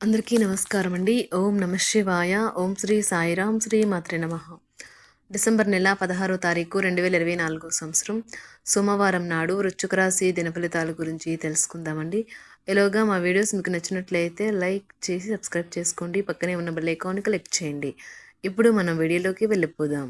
అందరికీ నమస్కారం అండి. ఓం నమ శివాయ. ఓం శ్రీ సాయిరాం శ్రీ మాత్రే నమ. డిసెంబర్ నెల పదహారో తారీఖు రెండు వేల ఇరవై నాలుగో సంవత్సరం. సోమవారం నాడు వృచ్చుక రాశి దినఫలితాల గురించి తెలుసుకుందామండి. ఎలాగా మా వీడియోస్ మీకు నచ్చినట్లయితే లైక్ చేసి సబ్స్క్రైబ్ చేసుకోండి. పక్కనే ఉన్న బెల్ ఐకాన్ క్లిక్ చేయండి. ఇప్పుడు మనం వీడియోలోకి వెళ్ళిపోదాం.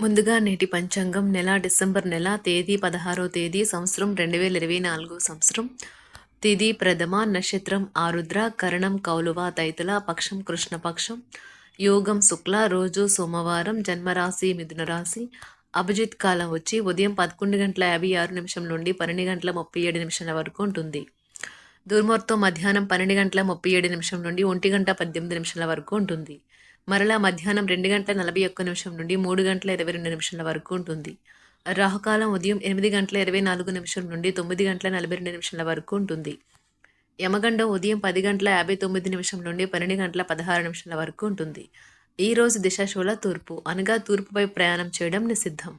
ముందుగా నేటి పంచాంగం. నెల డిసెంబర్ నెల తేదీ పదహారో తేదీ సంవత్సరం రెండు వేల ఇరవై నాలుగో సంవత్సరం. తిది ప్రథమ నక్షత్రం ఆరుద్ర కరణం కౌలువ తైతుల పక్షం కృష్ణపక్షం యోగం శుక్ల రోజు సోమవారం జన్మరాశి మిథున రాశి. అభిజిత్ కాలం వచ్చి ఉదయం పదకొండు గంటల యాభై ఆరు నిమిషం నుండి పన్నెండు గంటల ముప్పై ఏడు నిమిషాల వరకు ఉంటుంది. దుర్ముహూర్తం మధ్యాహ్నం పన్నెండు గంటల ముప్పై ఏడు నిమిషం నుండి ఒంటి గంట పద్దెనిమిది నిమిషాల వరకు ఉంటుంది. మరలా మధ్యాహ్నం రెండు గంటల నలభై ఒక్క నిమిషం నుండి మూడు గంటల ఇరవై రెండు నిమిషాల వరకు ఉంటుంది. రాహుకాలం ఉదయం ఎనిమిది గంటల ఇరవై నాలుగు నిమిషం నుండి తొమ్మిది గంటల నలభై రెండు నిమిషాల వరకు ఉంటుంది. యమగండం ఉదయం పది గంటల యాభై తొమ్మిది నిమిషం నుండి పన్నెండు గంటల పదహారు నిమిషాల వరకు ఉంటుంది. ఈ రోజు దిశాశూల తూర్పు. అనగా తూర్పుపై ప్రయాణం చేయడం నిషిద్ధం.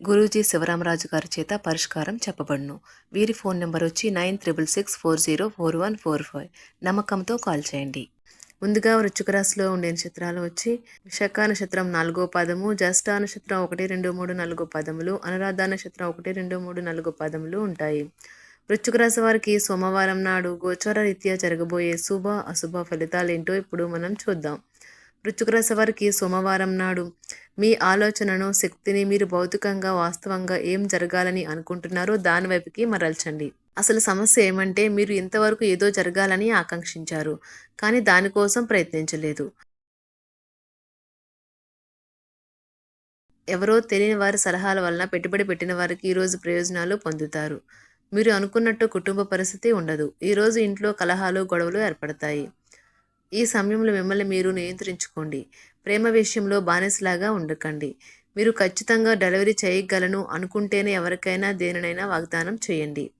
గురూజీ శివరామరాజు గారి చేత పరిష్కారం చెప్పబడును. వీరి ఫోన్ నెంబర్ వచ్చి nine triple six four zero four one four five. నమ్మకంతో కాల్ చేయండి. ముందుగా వృచ్చిక రాశిలో ఉండే నక్షత్రాలు వచ్చి విశాఖ నక్షత్రం నాలుగో పదము జ్యేష్ఠ నక్షత్రం ఒకటి రెండు మూడు నాలుగో పదములు అనురాధ నక్షత్రం ఒకటి రెండు మూడు నాలుగో పదములు ఉంటాయి. వృశ్చిక రాశి వారికి సోమవారం నాడు గోచర రీత్యా జరగబోయే శుభ అశుభ ఫలితాలు ఏంటో ఇప్పుడు మనం చూద్దాం. వృశ్చిక వారికి సోమవారం నాడు మీ ఆలోచనను శక్తిని మీరు భౌతికంగా వాస్తవంగా ఏం జరగాలని అనుకుంటున్నారో దాని వైపుకి మరల్చండి. అసలు సమస్య ఏమంటే మీరు ఇంతవరకు ఏదో జరగాలని ఆకాంక్షించారు కానీ దానికోసం ప్రయత్నించలేదు. ఎవరో తెలియని వారి సలహాల వలన పెట్టుబడి పెట్టిన వారికి ఈరోజు ప్రయోజనాలు పొందుతారు. మీరు అనుకున్నట్టు కుటుంబ పరిస్థితి ఉండదు. ఈరోజు ఇంట్లో కలహాలు గొడవలు ఏర్పడతాయి. ఈ సమయంలో మిమ్మల్ని మీరు నియంత్రించుకోండి. ప్రేమ విషయంలో బానిసలాగా ఉండకండి. మీరు ఖచ్చితంగా డెలివరీ చేయగలను అనుకుంటేనే ఎవరికైనా దేనినైనా వాగ్దానం చేయండి.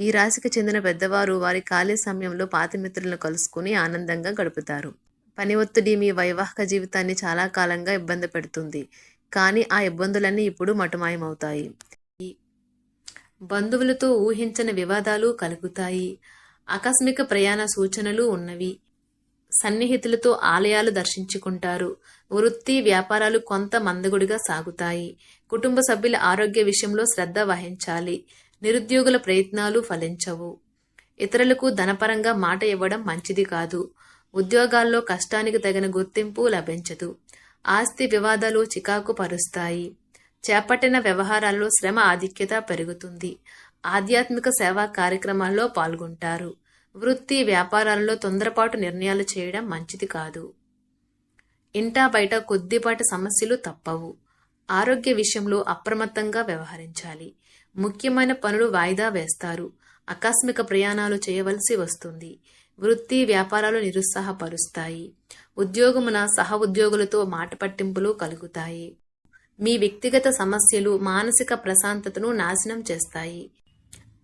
ఈ రాశికి చెందిన పెద్దవారు వారి ఖాళీ సమయంలో పాత మిత్రులను కలుసుకుని ఆనందంగా గడుపుతారు. పని ఒత్తిడి మీ వైవాహిక జీవితాన్ని చాలా కాలంగా ఇబ్బంది పెడుతుంది. కానీ ఆ ఇబ్బందులన్నీ ఇప్పుడు మటుమాయమవుతాయి. బంధువులతో ఊహించని వివాదాలు కలుగుతాయి. ఆకస్మిక ప్రయాణ సూచనలు ఉన్నవి. సన్నిహితులతో ఆలయాలు దర్శించుకుంటారు. వృత్తి వ్యాపారాలు కొంత మందగుడిగా సాగుతాయి. కుటుంబ సభ్యుల ఆరోగ్య విషయంలో శ్రద్ధ వహించాలి. నిరుద్యోగుల ప్రయత్నాలు ఫలించవు. ఇతరులకు ధనపరంగా మాట ఇవ్వడం మంచిది కాదు. ఉద్యోగాల్లో కష్టానికి తగిన గుర్తింపు లభించదు. ఆస్తి వివాదాలు చికాకు పరుస్తాయి. చేపట్టిన వ్యవహారాల్లో శ్రమ ఆధిక్యత పెరుగుతుంది. ఆధ్యాత్మిక సేవా కార్యక్రమాల్లో పాల్గొంటారు. వృత్తి వ్యాపారాలలో తొందరపాటు నిర్ణయాలు చేయడం మంచిది కాదు. ఇంటా బయట కొద్దిపాటి సమస్యలు తప్పవు. ఆరోగ్య విషయంలో అప్రమత్తంగా వ్యవహరించాలి. ముఖ్యమైన పనులు వాయిదా వేస్తారు. ఆకస్మిక ప్రయాణాలు చేయవలసి వస్తుంది. వృత్తి వ్యాపారాలు నిరుత్సాహపరుస్తాయి. ఉద్యోగమున సహ ఉద్యోగులతో మాట పట్టింపులు కలుగుతాయి. మీ వ్యక్తిగత సమస్యలు మానసిక ప్రశాంతతను నాశనం చేస్తాయి.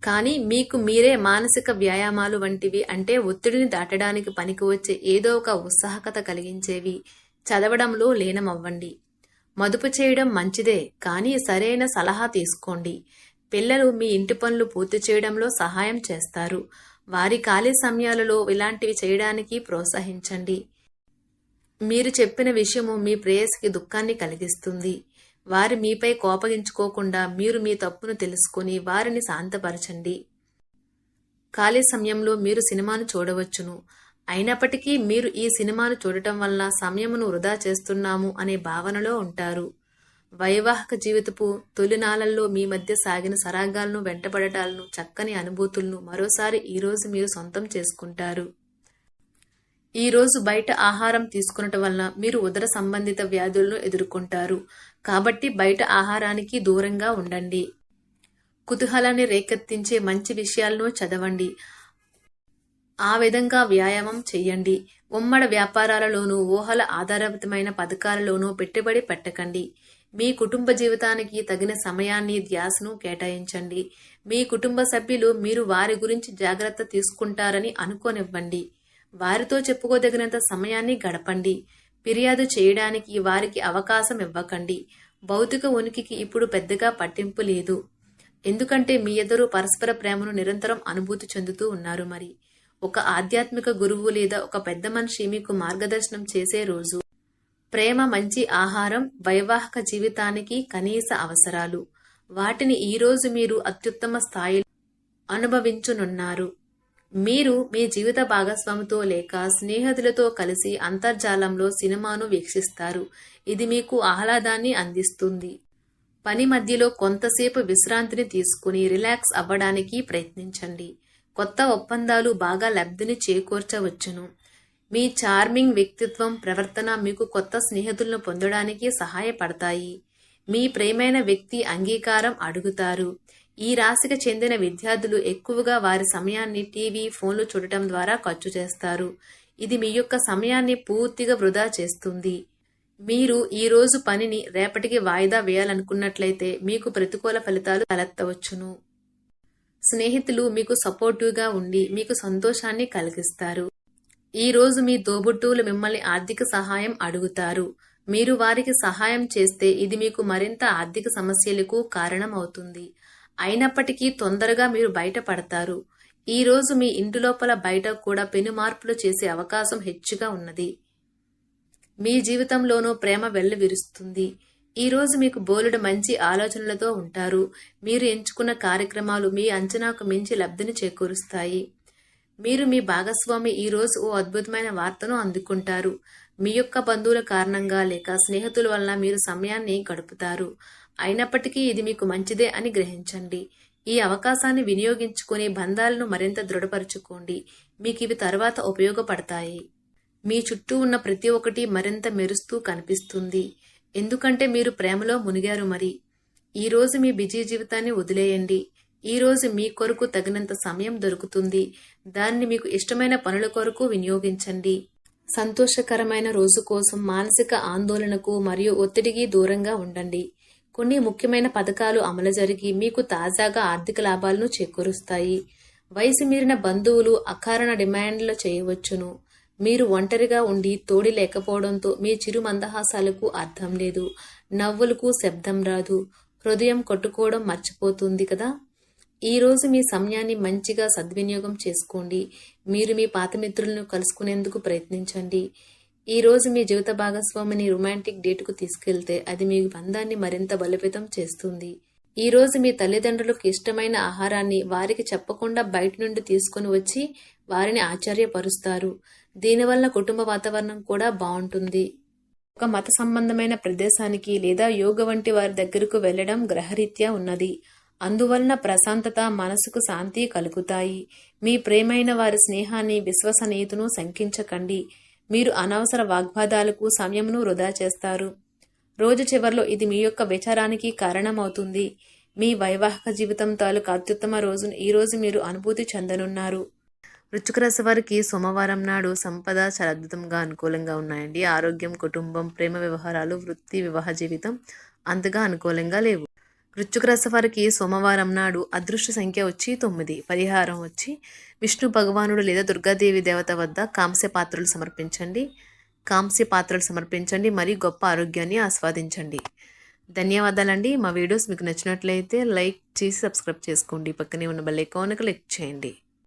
కానీ మీకు మీరే మానసిక వ్యాయామాలు వంటివి అంటే ఒత్తిడిని దాటడానికి పనికి వచ్చే ఏదో ఒక ఉత్సాహకత కలిగించేవి. చదవడంలో లీనమవ్వండి. మదుపు చేయడం మంచిదే కానీ సరైన సలహా తీసుకోండి. పిల్లలు మీ ఇంటి పనులు పూర్తి చేయడంలో సహాయం చేస్తారు. వారి ఖాళీ సమయాలలో ఇలాంటివి చేయడానికి ప్రోత్సహించండి. మీరు చెప్పిన విషయము మీ ప్రేయస్కి దుఃఖాన్ని కలిగిస్తుంది. వారి మీపై కోపగించుకోకుండా మీరు మీ తప్పును తెలుసుకుని వారిని శాంతపరచండి. ఖాళీ సమయంలో మీరు సినిమాను చూడవచ్చును. అయినప్పటికీ మీరు ఈ సినిమాను చూడటం వల్ల సమయమును వృధా చేస్తున్నాము అనే భావనలో ఉంటారు. వైవాహిక జీవితపు తొలినాళ్ళలో మీ మధ్య సాగిన సరాగాలను వెంటబడటాలను చక్కని అనుభూతులను మరోసారి ఈరోజు మీరు సొంతం చేసుకుంటారు. ఈరోజు బయట ఆహారం తీసుకునటం వలన మీరు ఉదర సంబంధిత వ్యాధులను ఎదుర్కొంటారు. కాబట్టి బయట ఆహారానికి దూరంగా ఉండండి. కుతూహలాన్ని రేకెత్తించే మంచి విషయాలను చదవండి. ఆ విధంగా వ్యాయామం చెయ్యండి. ఉమ్మడి వ్యాపారాలలోనూ ఊహల ఆధారితమైన పథకాలలోనూ పెట్టుబడి పెట్టకండి. మీ కుటుంబ జీవితానికి తగిన సమయాన్ని ధ్యాసను కేటాయించండి. మీ కుటుంబ సభ్యులు మీరు వారి గురించి జాగ్రత్త తీసుకుంటారని అనుకోనివ్వండి. వారితో చెప్పుకోదగినంత సమయాన్ని గడపండి. ఫిర్యాదు చేయడానికి వారికి అవకాశం ఇవ్వకండి. భౌతిక ఉనికికి ఇప్పుడు పెద్దగా పట్టింపు లేదు. ఎందుకంటే మీ ఇద్దరు పరస్పర ప్రేమను నిరంతరం అనుభూతి చెందుతూ ఉన్నారు మరి. ఒక ఆధ్యాత్మిక గురువు లేదా ఒక పెద్ద మనిషి మీకు మార్గదర్శనం చేసే రోజు. ప్రేమ మంచి ఆహారం వైవాహిక జీవితానికి కనీస అవసరాలు. వాటిని ఈరోజు మీరు అత్యుత్తమ స్థాయిలో అనుభవించునున్నారు. మీరు మీ జీవిత భాగస్వామితో లేక స్నేహితులతో కలిసి అంతర్జాలంలో సినిమాను వీక్షిస్తారు. ఇది మీకు ఆహ్లాదాన్ని అందిస్తుంది. పని మధ్యలో కొంతసేపు విశ్రాంతిని తీసుకుని రిలాక్స్ అవ్వడానికి ప్రయత్నించండి. కొత్త ఒప్పందాలు బాగా లబ్ధిని చేకూర్చవచ్చును. మీ చార్మింగ్ వ్యక్తిత్వం ప్రవర్తన మీకు కొత్త స్నేహితులను పొందడానికి సహాయపడతాయి. మీ ప్రేమైన వ్యక్తి అంగీకారం అడుగుతారు. ఈ రాశికి చెందిన విద్యార్థులు ఎక్కువగా వారి సమయాన్ని టీవీ ఫోన్లు చూడటం ద్వారా ఖర్చు చేస్తారు. ఇది మీ యొక్క సమయాన్ని పూర్తిగా వృధా చేస్తుంది. మీరు ఈ రోజు పనిని రేపటికి వాయిదా వేయాలనుకున్నట్లయితే మీకు ప్రతికూల ఫలితాలు తలెత్తవచ్చును. స్నేహితులు మీకు సపోర్టివ్గా ఉండి మీకు సంతోషాన్ని కలిగిస్తారు. ఈ రోజు మీ తోబుట్టువులు మిమ్మల్ని ఆర్థిక సహాయం అడుగుతారు. మీరు వారికి సహాయం చేస్తే ఇది మీకు మరింత ఆర్థిక సమస్యలకు కారణం అవుతుంది అయినప్పటికీ తొందరగా మీరు బయటపడతారు. ఈ రోజు మీ ఇంటి లోపల బయట కూడా పెను మార్పులు చేసే అవకాశం హెచ్చుగా ఉన్నది. మీ జీవితంలోనూ ప్రేమ వెల్లువిరుస్తుంది. ఈ రోజు మీకు బోలెడు మంచి ఆలోచనలతో ఉంటారు. మీరు ఎంచుకున్న కార్యక్రమాలు మీ అంచనాకు మించి లబ్ధిని చేకూరుస్తాయి. మీరు మీ భాగస్వామి ఈ రోజు ఓ అద్భుతమైన వార్తను అందుకుంటారు. మీ యొక్క బంధువుల కారణంగా లేక స్నేహితుల వలన మీరు సమయాన్ని గడుపుతారు. అయినప్పటికీ ఇది మీకు మంచిదే అని గ్రహించండి. ఈ అవకాశాన్ని వినియోగించుకుని బంధాలను మరింత దృఢపరుచుకోండి. మీకు ఇవి తర్వాత ఉపయోగపడతాయి. మీ చుట్టూ ఉన్న ప్రతి ఒక్కటి మరింత మెరుస్తూ కనిపిస్తుంది. ఎందుకంటే మీరు ప్రేమలో మునిగారు మరి. ఈ రోజు మీ బిజీ జీవితాన్ని వదిలేయండి. ఈ రోజు మీ కొరకు తగినంత సమయం దొరుకుతుంది. దాన్ని మీకు ఇష్టమైన పనుల కొరకు వినియోగించండి. సంతోషకరమైన రోజు కోసం మానసిక ఆందోళనకు మరియు ఒత్తిడికి దూరంగా ఉండండి. కొన్ని ముఖ్యమైన పథకాలు అమలు జరిగి మీకు తాజాగా ఆర్థిక లాభాలను చేకూరుస్తాయి. వయసు మీరిన బంధువులు అకారణ డిమాండ్లు చేయవచ్చును. మీరు ఒంటరిగా ఉండి తోడి లేకపోవడంతో మీ చిరు మందహాసాలకు అర్థం లేదు. నవ్వులకు శబ్దం రాదు. హృదయం కొట్టుకోవడం మర్చిపోతుంది కదా? ఈరోజు మీ సమయాన్ని మంచిగా సద్వినియోగం చేసుకోండి. మీరు మీ పాత మిత్రులను కలుసుకునేందుకు ప్రయత్నించండి. ఈ రోజు మీ జీవిత భాగస్వామిని రొమాంటిక్ డేట్కు తీసుకెళ్తే అది మీ బంధాన్ని మరింత బలోపేతం చేస్తుంది. ఈ రోజు మీ తల్లిదండ్రులకు ఇష్టమైన ఆహారాన్ని వారికి చెప్పకుండా బయట నుండి తీసుకొని వచ్చి వారిని ఆశ్చర్యపరుస్తారు. దీనివల్ల కుటుంబ వాతావరణం కూడా బాగుంటుంది. ఒక మత సంబంధమైన ప్రదేశానికి లేదా యోగ వంటి వారి దగ్గరకు వెళ్ళడం గ్రహరీత్యా ఉన్నది. అందువలన ప్రశాంతత మనసుకు శాంతి కలుగుతాయి. మీ ప్రేమైన వారి స్నేహాన్ని విశ్వసనీయతను శంకించకండి. మీరు అనవసర వాగ్వాదాలకు సమయమును వృధా చేస్తారు. రోజు చివర్లో ఇది మీ యొక్క విచారానికి కారణమవుతుంది. మీ వైవాహిక జీవితం తాలూకు అత్యుత్తమ రోజును ఈ రోజు మీరు అనుభూతి చెందనున్నారు. వృశ్చిక రాశి వారికి సోమవారం నాడు సంపద చాలా అద్భుతంగా అనుకూలంగా ఉన్నాయండి. ఆరోగ్యం కుటుంబం ప్రేమ వ్యవహారాలు వృత్తి వివాహ జీవితం అంతగా అనుకూలంగా లేవు. వృశ్చిక వారికి సోమవారం నాడు అదృష్ట సంఖ్య వచ్చి తొమ్మిది. పరిహారం వచ్చి విష్ణు భగవానుడు లేదా దుర్గాదేవి దేవత వద్ద కాంస్య పాత్రలు సమర్పించండి. కాంస్య పాత్రలు సమర్పించండి. మరియు గొప్ప ఆరోగ్యాన్ని ఆస్వాదించండి. ధన్యవాదాలండి. మా వీడియోస్ మీకు నచ్చినట్లయితే లైక్ చేసి సబ్స్క్రైబ్ చేసుకోండి. పక్కనే ఉన్న బెల్ ఐకాన్ క్లిక్ చేయండి.